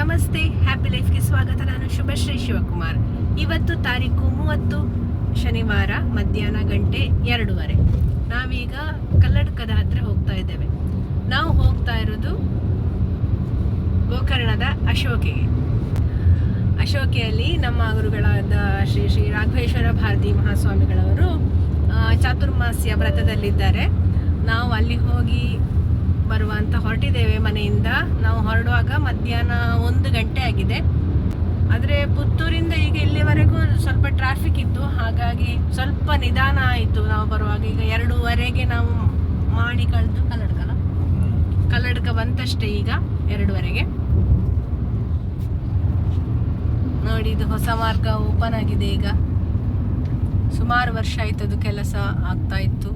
ನಮಸ್ತೆ ಹ್ಯಾಪಿ ಲೈಫ್ಗೆ ಸ್ವಾಗತ. ನಾನು ಶುಭಶ್ರೀ ಶಿವಕುಮಾರ್. ಇವತ್ತು ತಾರೀಕು ಮೂವತ್ತು, ಶನಿವಾರ, ಮಧ್ಯಾಹ್ನ ಗಂಟೆ ಎರಡೂವರೆ. ನಾವೀಗ ಕಲ್ಲಡ್ಕದ ಹತ್ರ ಹೋಗ್ತಾ ಇದ್ದೇವೆ. ನಾವು ಹೋಗ್ತಾ ಇರೋದು ಗೋಕರ್ಣದ ಅಶೋಕೆಗೆ ಅಶೋಕೆಯಲ್ಲಿ ನಮ್ಮ ಗುರುಗಳಾದ ಶ್ರೀ ಶ್ರೀ ರಾಘವೇಶ್ವರ ಭಾರತಿ ಮಹಾಸ್ವಾಮಿಗಳವರು ಚಾತುರ್ಮಾಸ್ಯ ವ್ರತದಲ್ಲಿದ್ದಾರೆ. ನಾವು ಅಲ್ಲಿ ಹೋಗಿ ಬರುವಂತ ಹೊರಟಿದ್ದೇವೆ ಮನೆಯಿಂದ. ನಾವು ಹೊರಡುವಾಗ ಮಧ್ಯಾಹ್ನ ಒಂದು ಗಂಟೆ ಆಗಿದೆ. ಆದರೆ ಪುತ್ತೂರಿಂದ ಈಗ ಇಲ್ಲಿವರೆಗೂ ಸ್ವಲ್ಪ ಟ್ರಾಫಿಕ್ ಇತ್ತು. ಹಾಗಾಗಿ ಸ್ವಲ್ಪ ನಿಧಾನ ಆಯಿತು ನಾವು ಬರುವಾಗ. ಈಗ ಎರಡೂವರೆಗೆ ನಾವು ಮಾಡಿ ಕಳೆದು ಕಲ್ಲಡ್ಕಲ್ಲ ಕಲ್ಲಡ್ಕ ಬಂತಷ್ಟೇ ಈಗ ಎರಡೂವರೆಗೆ. ನೋಡಿ, ಇದು ಹೊಸ ಮಾರ್ಗ ಓಪನ್ ಆಗಿದೆ ಈಗ. ಸುಮಾರು ವರ್ಷ ಆಯ್ತು ಅದು ಕೆಲಸ ಆಗ್ತಾ ಇತ್ತು.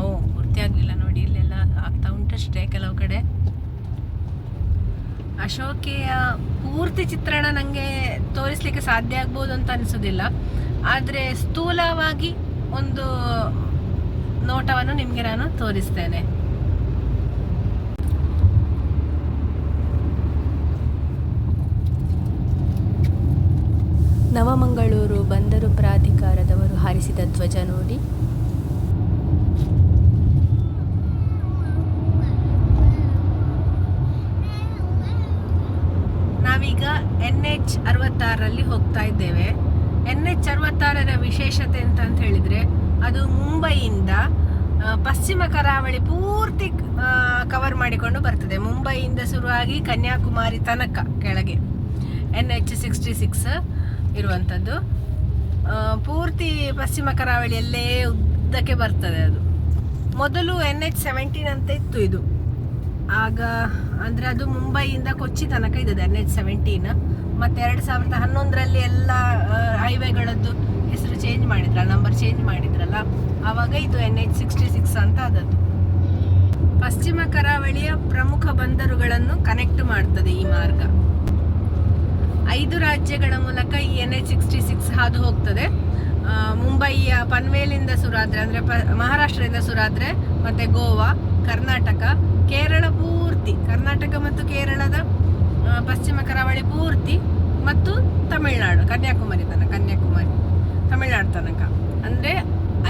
ಓ, ಪೂರ್ತಿ ನೋಡಿ ಇಲ್ಲೆಲ್ಲ ಆಗ್ತಾ ಉಂಟಷ್ಟೇ ಕೆಲವು ಕಡೆ. ಅಶೋಕೆಯ ಪೂರ್ತಿ ಚಿತ್ರಣ ನನಗೆ ತೋರಿಸ್ಲಿಕ್ಕೆ ಸಾಧ್ಯ ಆಗ್ಬೋದು ಅಂತ ಅನಿಸೋದಿಲ್ಲ. ಆದರೆ ಸ್ಥೂಲವಾಗಿ ಒಂದು ನೋಟವನ್ನು ನಿಮಗೆ ನಾನು ತೋರಿಸ್ತೇನೆ. ನವಮಂಗಳೂರು ಬಂದರು ಪ್ರಾಧಿಕಾರದವರು ಹಾರಿಸಿದ ಧ್ವಜ ನೋಡಿ ನಾವೀಗ ಎನ್ ಎಚ್ ಅರವತ್ತಾರರಲ್ಲಿ ಹೋಗ್ತಾ ಇದ್ದೇವೆ. ಎನ್ ಎಚ್ ಅರವತ್ತಾರರ ವಿಶೇಷತೆ ಅಂತ ಅಂತ ಹೇಳಿದ್ರೆ, ಅದು ಮುಂಬೈಯಿಂದ ಪಶ್ಚಿಮ ಕರಾವಳಿ ಪೂರ್ತಿ ಕವರ್ ಮಾಡಿಕೊಂಡು ಬರ್ತದೆ. ಮುಂಬೈಯಿಂದ ಶುರುವಾಗಿ ಕನ್ಯಾಕುಮಾರಿ ತನಕ ಕೆಳಗೆ. ಎನ್ ಎಚ್ ಸಿಕ್ಸ್ಟಿ ಸಿಕ್ಸ್ ಇರುವಂಥದ್ದು ಪೂರ್ತಿ ಪಶ್ಚಿಮ ಕರಾವಳಿಯಲ್ಲೇ ಉದ್ದಕ್ಕೆ ಬರ್ತದೆ ಅದು. ಮೊದಲು ಎನ್ ಎಚ್ ಸೆವೆಂಟೀನ್ ಅಂತ ಇತ್ತು ಇದು. ಆಗ, ಅಂದರೆ ಅದು ಮುಂಬೈಯಿಂದ ಕೊಚ್ಚಿ ತನಕ ಇದ್ದದ್ದು ಎನ್ ಎಚ್ ಸೆವೆಂಟೀನ್ ಮತ್ತು ಎರಡು ಸಾವಿರದ ಹನ್ನೊಂದರಲ್ಲಿ ಎಲ್ಲ ಹೈವೇಗಳದ್ದು ಹೆಸರು ಚೇಂಜ್ ಮಾಡಿದ್ರಲ್ಲ ನಂಬರ್ ಚೇಂಜ್ ಮಾಡಿದ್ರಲ್ಲ, ಆವಾಗ ಇದು ಎನ್ ಎಚ್ ಸಿಕ್ಸ್ಟಿ ಸಿಕ್ಸ್ ಅಂತ ಆದದ್ದು. ಪಶ್ಚಿಮ ಕರಾವಳಿಯ ಪ್ರಮುಖ ಬಂದರುಗಳನ್ನು ಕನೆಕ್ಟ್ ಮಾಡ್ತದೆ ಈ ಮಾರ್ಗ. ಐದು ರಾಜ್ಯಗಳ ಮೂಲಕ ಈ ಎನ್ ಎಚ್ ಸಿಕ್ಸ್ಟಿ ಸಿಕ್ಸ್ ಹಾದು ಹೋಗ್ತದೆ. ಮುಂಬಯಿಯ ಪನ್ವೇಲಿಂದ ಸುರಾದ್ರೆ, ಅಂದರೆ ಪ, ಮಹಾರಾಷ್ಟ್ರದಿಂದ ಸುರಾದ್ರೆ, ಮತ್ತೆ ಗೋವಾ, ಕರ್ನಾಟಕ, ಕೇರಳ ಪೂರ್ತಿ. ಕರ್ನಾಟಕ ಮತ್ತು ಕೇರಳದ ಪಶ್ಚಿಮ ಕರಾವಳಿ ಪೂರ್ತಿ ಮತ್ತು ತಮಿಳುನಾಡು, ಕನ್ಯಾಕುಮಾರಿ ತನಕ, ಕನ್ಯಾಕುಮಾರಿ, ತಮಿಳುನಾಡು ತನಕ. ಅಂದರೆ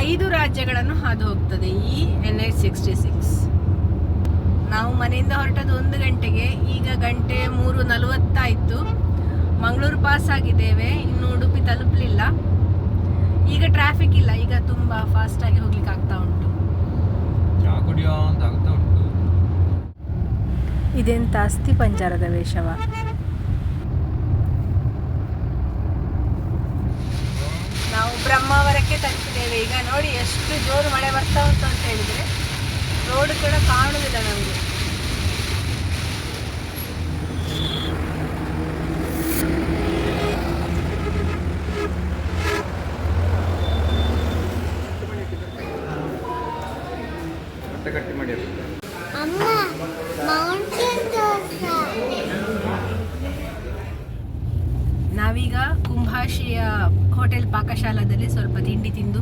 ಐದು ರಾಜ್ಯಗಳನ್ನು ಹಾದು ಹೋಗ್ತದೆ ಈ ಎನ್ ಎಚ್ ಸಿಕ್ಸ್ಟಿ ಸಿಕ್ಸ್ ನಾವು ಮನೆಯಿಂದ ಹೊರಟದ್ದು ಒಂದು ಗಂಟೆಗೆ, ಈಗ ಗಂಟೆ ಮೂರು ನಲವತ್ತಾಯಿತು. ಮಂಗಳೂರು ಪಾಸ್ ಆಗಿದ್ದೇವೆ, ಇನ್ನು ಉಡುಪಿ ತಲುಪಲಿಲ್ಲ. ಈಗ ಟ್ರಾಫಿಕ್ ಇಲ್ಲ, ಈಗ ತುಂಬಾ ಫಾಸ್ಟ್ ಆಗಿ ಹೋಗ್ಲಿಕ್ಕೆ ಆಗ್ತಾ ಉಂಟು ಚಾ ಕುಡಿಯೋ ಅಂತ ಆಗ್ತಾ ಉಂಟು ಇದೆಂತ ಅಸ್ಥಿ ಪಂಜರದ ವೇಷವ? ನಾವು ಬ್ರಹ್ಮಾವರಕ್ಕೆ ತಲುಪಿದ್ದೇವೆ ಈಗ ನೋಡಿ ಎಷ್ಟು ಜೋರು ಮಳೆ ಬರ್ತಾ ಉಂಟು ಅಂತ ಹೇಳಿದ್ರೆ. ರೋಡ್ ಕೂಡ ಕಾಣುವುದಿಲ್ಲ ನಮಗೆ ಮತ್ತೆ ಗಟ್ಟಿ ಮಾಡಿ ಅಮ್ಮ ಮೌಂಟೇನ್ ದೋಸೆ ನಾವೀಗ ಕುಂಭಾಶಿಯ ಹೋಟೆಲ್ ಪಾಕಶಾಲಾದಲ್ಲಿ ಸ್ವಲ್ಪ ತಿಂಡಿ ತಿಂದು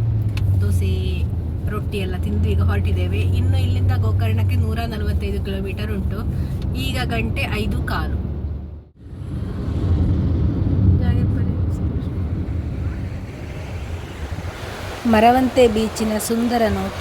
ದೋಸೆ ರೊಟ್ಟಿ ಎಲ್ಲ ತಿಂದು ಈಗ ಹೊರಟಿದ್ದೇವೆ. ಇನ್ನು ಇಲ್ಲಿಂದ ಗೋಕರ್ಣಕ್ಕೆ ನೂರ ನಲವತ್ತೈದು ಕಿಲೋಮೀಟರ್ ಉಂಟು. ಈಗ ಗಂಟೆ ಐದು ಕಾಲು. ಮರವಂತೆ ಬೀಚಿನ ಸುಂದರ ನೋಟ.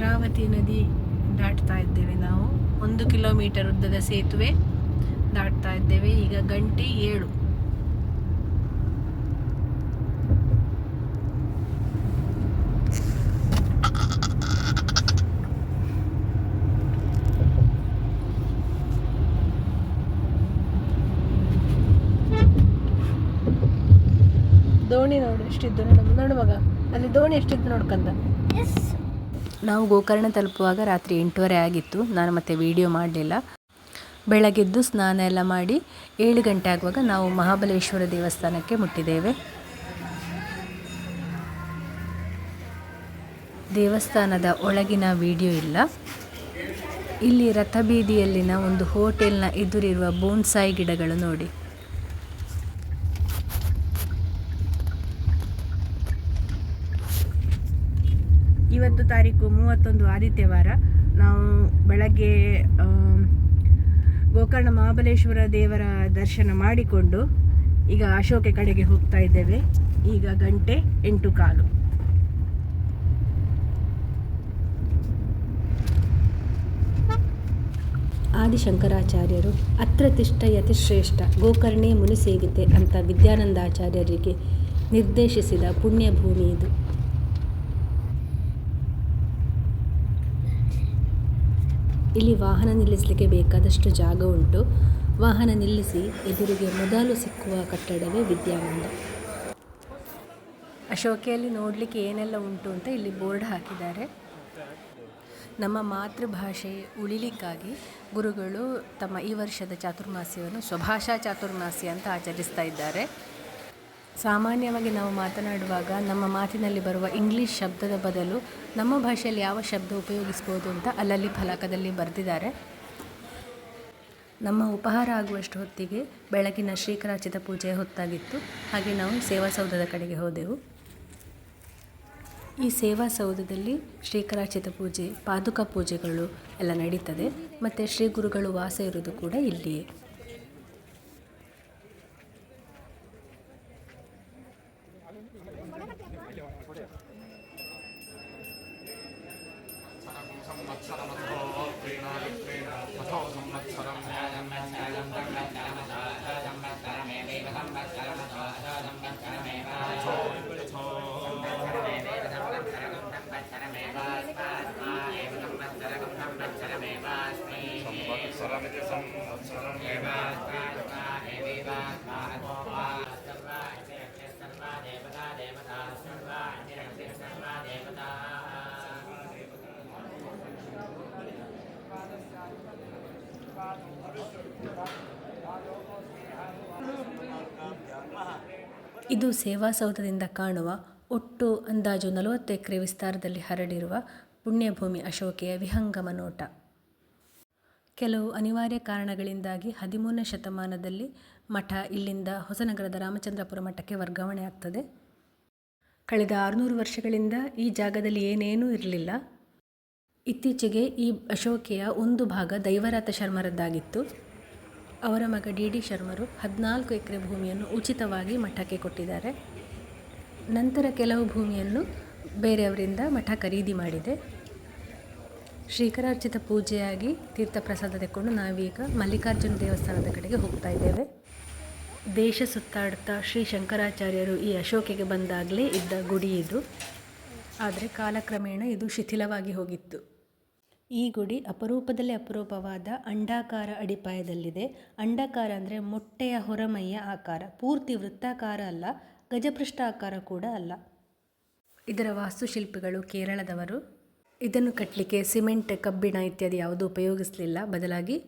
ಶರಾವತಿ ನದಿ ದಾಟ್ತಾ ಇದ್ದೇವೆ ನಾವು. ಒಂದು ಕಿಲೋಮೀಟರ್ ಉದ್ದದ ಸೇತುವೆ ದಾಟ್ತಾ ಇದ್ದೇವೆ. ಈಗ ಗಂಟೆ ಏಳು. ದೋಣಿ ನೋಡು ಎಷ್ಟಿದ್ದು ನೋಡು ನೋಡು ಮಗ. ಅಲ್ಲಿ ದೋಣಿ ಎಷ್ಟಿದ್ದು ನೋಡ್ಕಂತ. ನಾವು ಗೋಕರ್ಣ ತಲುಪುವಾಗ ರಾತ್ರಿ ಎಂಟೂವರೆ ಆಗಿತ್ತು. ನಾನು ಮತ್ತೆ ವಿಡಿಯೋ ಮಾಡಲಿಲ್ಲ. ಬೆಳಗ್ಗೆದ್ದು ಸ್ನಾನ ಎಲ್ಲ ಮಾಡಿ ಏಳು ಗಂಟೆ ಆಗುವಾಗ ನಾವು ಮಹಾಬಲೇಶ್ವರ ದೇವಸ್ಥಾನಕ್ಕೆ ಮುಟ್ಟಿದ್ದೇವೆ. ದೇವಸ್ಥಾನದ ಒಳಗಿನ ವಿಡಿಯೋ ಇಲ್ಲ. ಇಲ್ಲಿ ರಥಬೀದಿಯಲ್ಲಿನ ಒಂದು ಹೋಟೆಲ್ನ ಎದುರಿರುವ ಬೋನ್ಸಾಯಿ ಗಿಡಗಳು ನೋಡಿ ಇವತ್ತು ತಾರೀಕು ಮೂವತ್ತೊಂದು ಆದಿತ್ಯವಾರ ನಾವು ಬೆಳಗ್ಗೆ ಗೋಕರ್ಣ ಮಹಾಬಲೇಶ್ವರ ದೇವರ ದರ್ಶನ ಮಾಡಿಕೊಂಡು ಈಗ ಅಶೋಕೆ ಕಡೆಗೆ ಹೋಗ್ತಾ ಇದ್ದೇವೆ. ಈಗ ಗಂಟೆ ಎಂಟು ಕಾಲು. ಆದಿಶಂಕರಾಚಾರ್ಯರು, ಅತ್ರ ತಿಷ್ಟ ಯತಿಶ್ರೇಷ್ಠ ಗೋಕರ್ಣೆ ಮುನಿಸೇವಿತೆ ಅಂತ ವಿದ್ಯಾನಂದಾಚಾರ್ಯರಿಗೆ ನಿರ್ದೇಶಿಸಿದ ಪುಣ್ಯಭೂಮಿ ಇದು. ಇಲ್ಲಿ ವಾಹನ ನಿಲ್ಲಿಸಲಿಕ್ಕೆ ಬೇಕಾದಷ್ಟು ಜಾಗ ಉಂಟು. ವಾಹನ ನಿಲ್ಲಿಸಿ ಎದುರಿಗೆ ಮೊದಲು ಸಿಕ್ಕುವ ಕಟ್ಟಡವೇ ವಿದ್ಯಾನಂದ ಅಶೋಕೆಯಲ್ಲಿ ನೋಡಲಿಕ್ಕೆ ಏನೆಲ್ಲ ಉಂಟು ಅಂತ ಇಲ್ಲಿ ಬೋರ್ಡ್ ಹಾಕಿದ್ದಾರೆ. ನಮ್ಮ ಮಾತೃಭಾಷೆ ಉಳಿಲಿಕ್ಕಾಗಿ ಗುರುಗಳು ತಮ್ಮ ಈ ವರ್ಷದ ಚಾತುರ್ಮಾಸ್ಯವನ್ನು ಸ್ವಭಾಷಾ ಚಾತುರ್ಮಾಸ್ಯ ಅಂತ ಆಚರಿಸ್ತಾ ಇದ್ದಾರೆ. ಸಾಮಾನ್ಯವಾಗಿ ನಾವು ಮಾತನಾಡುವಾಗ ನಮ್ಮ ಮಾತಿನಲ್ಲಿ ಬರುವ ಇಂಗ್ಲೀಷ್ ಶಬ್ದದ ಬದಲು ನಮ್ಮ ಭಾಷೆಯಲ್ಲಿ ಯಾವ ಶಬ್ದ ಉಪಯೋಗಿಸ್ಬೋದು ಅಂತ ಅಲ್ಲಲ್ಲಿ ಫಲಕದಲ್ಲಿ ಬರೆದಿದ್ದಾರೆ. ನಮ್ಮ ಉಪಹಾರ ಆಗುವಷ್ಟು ಹೊತ್ತಿಗೆ ಬೆಳಗಿನ ಶ್ರೀಕರಾಚಿತ ಪೂಜೆ ಹೊತ್ತಾಗಿತ್ತು. ಹಾಗೆ ನಾವು ಸೇವಾಸೌಧದ ಕಡೆಗೆ ಹೋದೆವು. ಈ ಸೇವಾಸೌಧದಲ್ಲಿ ಶ್ರೀಕರಾಚಿತ ಪೂಜೆ, ಪಾದುಕ ಪೂಜೆಗಳು ಎಲ್ಲ ನಡೀತದೆ. ಮತ್ತು ಶ್ರೀ ಗುರುಗಳು ವಾಸ ಇರೋದು ಕೂಡ ಇಲ್ಲಿಯೇ. ಇದು ಸೇವಾಸೌಧದಿಂದ ಕಾಣುವ ಒಟ್ಟು ಅಂದಾಜು ನಲವತ್ತು ಎಕರೆ ವಿಸ್ತಾರದಲ್ಲಿ ಹರಡಿರುವ ಪುಣ್ಯಭೂಮಿ ಅಶೋಕೆಯ ವಿಹಂಗಮ ನೋಟ. ಕೆಲವು ಅನಿವಾರ್ಯ ಕಾರಣಗಳಿಂದಾಗಿ ಹದಿಮೂರನೇ ಶತಮಾನದಲ್ಲಿ ಮಠ ಇಲ್ಲಿಂದ ಹೊಸನಗರದ ರಾಮಚಂದ್ರಪುರ ಮಠಕ್ಕೆ ವರ್ಗಾವಣೆ ಆಗ್ತದೆ. ಕಳೆದ ಆರುನೂರು ವರ್ಷಗಳಿಂದ ಈ ಜಾಗದಲ್ಲಿ ಏನೇನೂ ಇರಲಿಲ್ಲ. ಇತ್ತೀಚೆಗೆ ಈ ಅಶೋಕೆಯ ಒಂದು ಭಾಗ ದೈವರಾತ ಶರ್ಮರದ್ದಾಗಿತ್ತು. ಅವರ ಮಗ ಡಿ ಡಿ ಶರ್ಮರು ಹದಿನಾಲ್ಕು ಎಕರೆ ಭೂಮಿಯನ್ನು ಉಚಿತವಾಗಿ ಮಠಕ್ಕೆ ಕೊಟ್ಟಿದ್ದಾರೆ. ನಂತರ ಕೆಲವು ಭೂಮಿಯನ್ನು ಬೇರೆಯವರಿಂದ ಮಠ ಖರೀದಿ ಮಾಡಿದೆ. ಶ್ರೀಕರಾರ್ಚಿತ ಪೂಜೆಯಾಗಿ ತೀರ್ಥ ಪ್ರಸಾದ ತೆಕ್ಕೊಂಡು ನಾವೀಗ ಮಲ್ಲಿಕಾರ್ಜುನ ದೇವಸ್ಥಾನದ ಕಡೆಗೆ ಹೋಗ್ತಾ ಇದ್ದೇವೆ. ದೇಶ ಸುತ್ತಾಡ್ತಾ ಶ್ರೀ ಶಂಕರಾಚಾರ್ಯರು ಈ ಅಶೋಕೆಗೆ ಬಂದಾಗಲೇ ಇದ್ದ ಗುಡಿ ಇದು. ಆದರೆ ಕಾಲಕ್ರಮೇಣ ಇದು ಶಿಥಿಲವಾಗಿ ಹೋಗಿತ್ತು. ಈ ಗುಡಿ ಅಪರೂಪದಲ್ಲಿ ಅಪರೂಪವಾದ ಅಂಡಾಕಾರ ಅಡಿಪಾಯದಲ್ಲಿದೆ. ಅಂಡಾಕಾರ ಅಂದರೆ ಮೊಟ್ಟೆಯ ಹೊರಮೈಯ ಆಕಾರ. ಪೂರ್ತಿ ವೃತ್ತಾಕಾರ ಅಲ್ಲ ಗಜಪೃಷ್ಠ ಆಕಾರ ಕೂಡ ಅಲ್ಲ. ಇದರ ವಾಸ್ತುಶಿಲ್ಪಿಗಳು ಕೇರಳದವರು. ಇದನ್ನು ಕಟ್ಟಲಿಕ್ಕೆ ಸಿಮೆಂಟ್, ಕಬ್ಬಿಣ ಇತ್ಯಾದಿ ಯಾವುದೂ ಉಪಯೋಗಿಸಲಿಲ್ಲ. ಬದಲಾಗಿ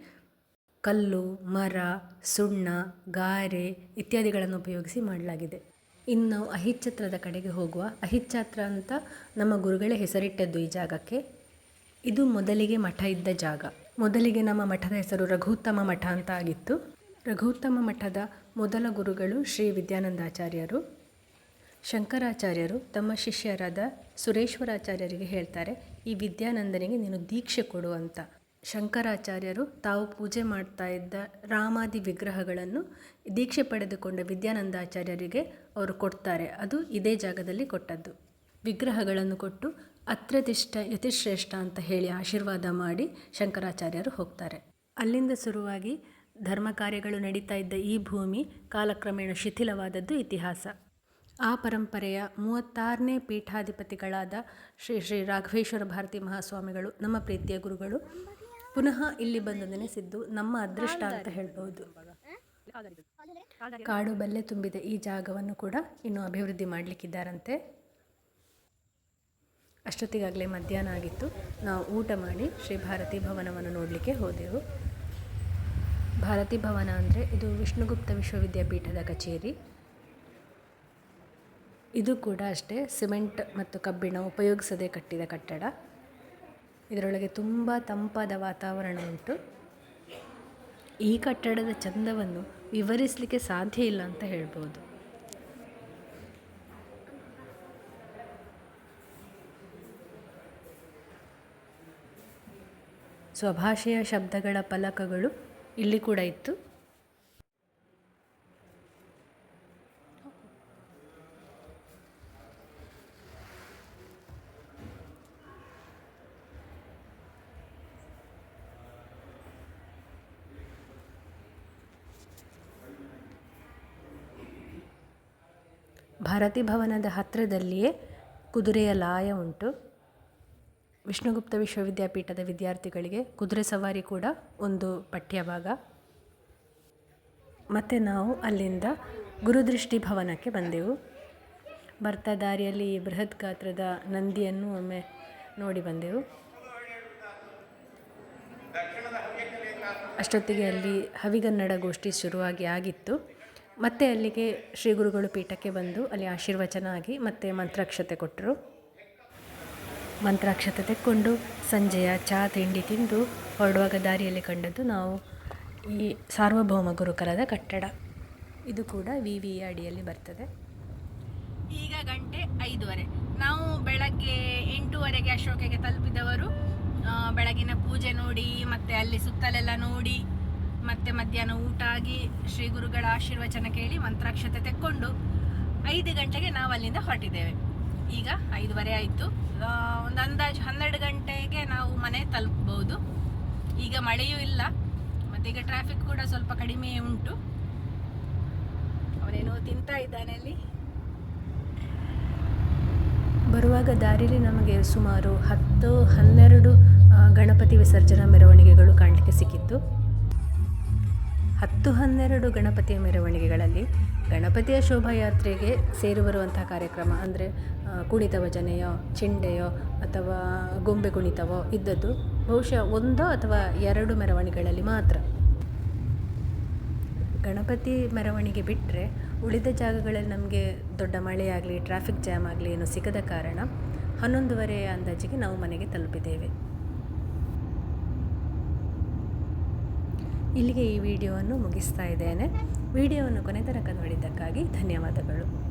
ಕಲ್ಲು, ಮರ, ಸುಣ್ಣ, ಗಾರೆ ಇತ್ಯಾದಿಗಳನ್ನು ಉಪಯೋಗಿಸಿ ಮಾಡಲಾಗಿದೆ. ಇನ್ನು ನಾವು ಅಹಿಚ್ಛತ್ರದ ಕಡೆಗೆ ಹೋಗುವ. ಅಹಿಚ್ಛಾತ್ರ ಅಂತ ನಮ್ಮ ಗುರುಗಳೇ ಹೆಸರಿಟ್ಟದ್ದು ಈ ಜಾಗಕ್ಕೆ. ಇದು ಮೊದಲಿಗೆ ಮಠ ಇದ್ದ ಜಾಗ. ಮೊದಲಿಗೆ ನಮ್ಮ ಮಠದ ಹೆಸರು ರಘುತ್ತಮ ಮಠ ಅಂತ ಆಗಿತ್ತು. ರಘುತ್ತಮ ಮಠದ ಮೊದಲ ಗುರುಗಳು ಶ್ರೀ ವಿದ್ಯಾನಂದಾಚಾರ್ಯರು. ಶಂಕರಾಚಾರ್ಯರು ತಮ್ಮ ಶಿಷ್ಯರಾದ ಸುರೇಶ್ವರಾಚಾರ್ಯರಿಗೆ ಹೇಳ್ತಾರೆ, ಈ ವಿದ್ಯಾನಂದನಿಗೆ ನೀನು ದೀಕ್ಷೆ ಕೊಡು ಅಂತ. ಶಂಕರಾಚಾರ್ಯರು ತಾವು ಪೂಜೆ ಮಾಡ್ತಾ ಇದ್ದ ರಾಮಾದಿ ವಿಗ್ರಹಗಳನ್ನು ದೀಕ್ಷೆ ಪಡೆದುಕೊಂಡ ವಿದ್ಯಾನಂದಾಚಾರ್ಯರಿಗೆ ಅವರು ಕೊಡ್ತಾರೆ. ಅದು ಇದೇ ಜಾಗದಲ್ಲಿ ಕೊಟ್ಟದ್ದು. ವಿಗ್ರಹಗಳನ್ನು ಕೊಟ್ಟು ಅತ್ರದಿಷ್ಟ ಯತಿಶ್ರೇಷ್ಠ ಅಂತ ಹೇಳಿ ಆಶೀರ್ವಾದ ಮಾಡಿ ಶಂಕರಾಚಾರ್ಯರು ಹೋಗ್ತಾರೆ. ಅಲ್ಲಿಂದ ಶುರುವಾಗಿ ಧರ್ಮ ಕಾರ್ಯಗಳು ನಡೀತಾ ಇದ್ದ ಈ ಭೂಮಿ ಕಾಲಕ್ರಮೇಣ ಶಿಥಿಲವಾದದ್ದು ಇತಿಹಾಸ. ಆ ಪರಂಪರೆಯ ಮೂವತ್ತಾರನೇ ಪೀಠಾಧಿಪತಿಗಳಾದ ಶ್ರೀ ಶ್ರೀ ರಾಘವೇಶ್ವರ ಭಾರತಿ ಮಹಾಸ್ವಾಮಿಗಳು, ನಮ್ಮ ಪ್ರೀತಿಯ ಗುರುಗಳು ಪುನಃ ಇಲ್ಲಿ ಬಂದು ನೆನೆಸಿದ್ದು ನಮ್ಮ ಅದೃಷ್ಟ ಅಂತ ಹೇಳ್ಬೋದು. ಕಾಡು ಬಲ್ಲೆ ತುಂಬಿದ. ಈ ಜಾಗವನ್ನು ಕೂಡ ಇನ್ನು ಅಭಿವೃದ್ಧಿ ಮಾಡಲಿಕ್ಕಿದ್ದಾರಂತೆ. ಅಷ್ಟೊತ್ತಿಗಾಗಲೇ ಮಧ್ಯಾಹ್ನ ಆಗಿತ್ತು. ನಾವು ಊಟ ಮಾಡಿ ಶ್ರೀ ಭಾರತಿ ಭವನವನ್ನು ನೋಡಲಿಕ್ಕೆ ಹೋದೆವು. ಭಾರತಿ ಭವನ ಅಂದರೆ ಇದು ವಿಷ್ಣುಗುಪ್ತ ವಿಶ್ವವಿದ್ಯಾಪೀಠದ ಕಚೇರಿ. ಇದು ಕೂಡ ಅಷ್ಟೇ ಸಿಮೆಂಟ್ ಮತ್ತು ಕಬ್ಬಿಣ ಉಪಯೋಗಿಸದೆ ಕಟ್ಟಿದ ಕಟ್ಟಡ. ಇದರೊಳಗೆ ತುಂಬ ತಂಪಾದ ವಾತಾವರಣ ಉಂಟು. ಈ ಕಟ್ಟಡದ ಚಂದವನ್ನು ವಿವರಿಸಲಿಕ್ಕೆ ಸಾಧ್ಯ ಇಲ್ಲ ಅಂತ ಹೇಳ್ಬೋದು. ಸ್ವಭಾಷೆಯ ಶಬ್ದಗಳ ಫಲಕಗಳು ಇಲ್ಲಿ ಕೂಡ ಇತ್ತು. ಭಾರತಿ ಭವನದ ಹತ್ತಿರದಲ್ಲಿಯೇ ಕುದುರೆಯ ಲಾಯ ಉಂಟು. ವಿಷ್ಣುಗುಪ್ತ ವಿಶ್ವವಿದ್ಯಾಪೀಠದ ವಿದ್ಯಾರ್ಥಿಗಳಿಗೆ ಕುದುರೆ ಸವಾರಿ ಕೂಡ ಒಂದು ಪಠ್ಯಭಾಗ. ಮತ್ತು ನಾವು ಅಲ್ಲಿಂದ ಗುರುದೃಷ್ಟಿ ಭವನಕ್ಕೆ ಬಂದೆವು. ಬರ್ತಾ ದಾರಿಯಲ್ಲಿ ಬೃಹತ್ ಗಾತ್ರದ ನಂದಿಯನ್ನು ಒಮ್ಮೆ ನೋಡಿ ಬಂದೆವು. ಅಷ್ಟೊತ್ತಿಗೆ ಅಲ್ಲಿ ಹವಿಗನ್ನಡ ಗೋಷ್ಠಿ ಶುರುವಾಗಿ ಆಗಿತ್ತು. ಮತ್ತೆ ಅಲ್ಲಿಗೆ ಶ್ರೀ ಗುರುಗಳು ಪೀಠಕ್ಕೆ ಬಂದು ಅಲ್ಲಿ ಆಶೀರ್ವಚನ ಆಗಿ ಮತ್ತೆ ಮಂತ್ರಾಕ್ಷತೆ ಕೊಟ್ಟರು. ಮಂತ್ರಾಕ್ಷತೆ ತೆಕ್ಕೊಂಡು ಸಂಜೆಯ ಚಹಾ ತಿಂಡಿ ತಿಂದು ಹೊರಡುವಾಗ ದಾರಿಯಲ್ಲಿ ಕಂಡದ್ದು ನಾವು ಈ ಸಾರ್ವಭೌಮ ಗುರುಕುಲದ ಕಟ್ಟಡ. ಇದು ಕೂಡ ವಿ ವಿ ಅಡಿಯಲ್ಲಿ ಬರ್ತದೆ. ಈಗ ಗಂಟೆ ಐದುವರೆ. ನಾವು ಬೆಳಗ್ಗೆ ಎಂಟೂವರೆಗೆ ಅಶೋಕೆಗೆ ತಲುಪಿದವರು. ಬೆಳಗಿನ ಪೂಜೆ ನೋಡಿ, ಮತ್ತೆ ಅಲ್ಲಿ ಸುತ್ತಲೆಲ್ಲ ನೋಡಿ ಮತ್ತೆ ಮಧ್ಯಾಹ್ನ ಊಟ ಆಗಿ ಶ್ರೀ ಗುರುಗಳ ಆಶೀರ್ವಚನ ಕೇಳಿ ಮಂತ್ರಾಕ್ಷತೆ ತೆಕ್ಕೊಂಡು ಐದು ಗಂಟೆಗೆ ನಾವು ಅಲ್ಲಿಂದ ಹೊರಟಿದ್ದೇವೆ. ಈಗ ಐದುವರೆ ಆಯಿತು. ಒಂದು ಅಂದಾಜು ಹನ್ನೆರಡು ಗಂಟೆಗೆ ನಾವು ಮನೆ ತಲುಪಬಹುದು ಈಗ ಮಳೆಯೂ ಇಲ್ಲ. ಮತ್ತೆ ಈಗ ಟ್ರಾಫಿಕ್ ಕೂಡ ಸ್ವಲ್ಪ ಕಡಿಮೆ ಉಂಟು. ಅವನೇನೋ ತಿಂತಾ ಇದ್ದಾನೆ ಅಲ್ಲಿ. ಬರುವಾಗ ದಾರಿಲಿ ನಮಗೆ ಸುಮಾರು ಹತ್ತು ಹನ್ನೆರಡು ಗಣಪತಿ ವಿಸರ್ಜನಾ ಮೆರವಣಿಗೆಗಳು ಕಾಣಲಿಕ್ಕೆ ಸಿಕ್ಕಿತ್ತು. ಹತ್ತು ಹನ್ನೆರಡು ಗಣಪತಿಯ ಮೆರವಣಿಗೆಗಳಲ್ಲಿ ಗಣಪತಿಯ ಶೋಭಾಯಾತ್ರೆಗೆ ಸೇರಿ ಬರುವಂತಹ ಕಾರ್ಯಕ್ರಮ ಅಂದರೆ ಕುಣಿತ ಭಜನೆಯೋ, ಚಿಂಡೆಯೋ ಅಥವಾ ಗೊಂಬೆ ಕುಣಿತವೋ ಇದ್ದದ್ದು ಬಹುಶಃ ಒಂದೋ ಅಥವಾ ಎರಡು ಮೆರವಣಿಗೆಗಳಲ್ಲಿ ಮಾತ್ರ. ಗಣಪತಿ ಮೆರವಣಿಗೆ ಬಿಟ್ಟರೆ ಉಳಿದ ಜಾಗಗಳಲ್ಲಿ ನಮಗೆ ದೊಡ್ಡ ಮಳೆಯಾಗಲಿ ಟ್ರಾಫಿಕ್ ಜಾಮ್ ಆಗಲಿ ಏನು ಸಿಗದ ಕಾರಣ ಹನ್ನೊಂದುವರೆ ಅಂದಾಜಿಗೆ ನಾವು ಮನೆಗೆ ತಲುಪಿದ್ದೇವೆ. ಇಲ್ಲಿಗೆ ಈ ವಿಡಿಯೋವನ್ನು ಮುಗಿಸ್ತಾ ಇದ್ದೇನೆ. ವಿಡಿಯೋವನ್ನು ಕೊನೆ ತನಕ ನೋಡಿದ್ದಕ್ಕಾಗಿ ಧನ್ಯವಾದಗಳು.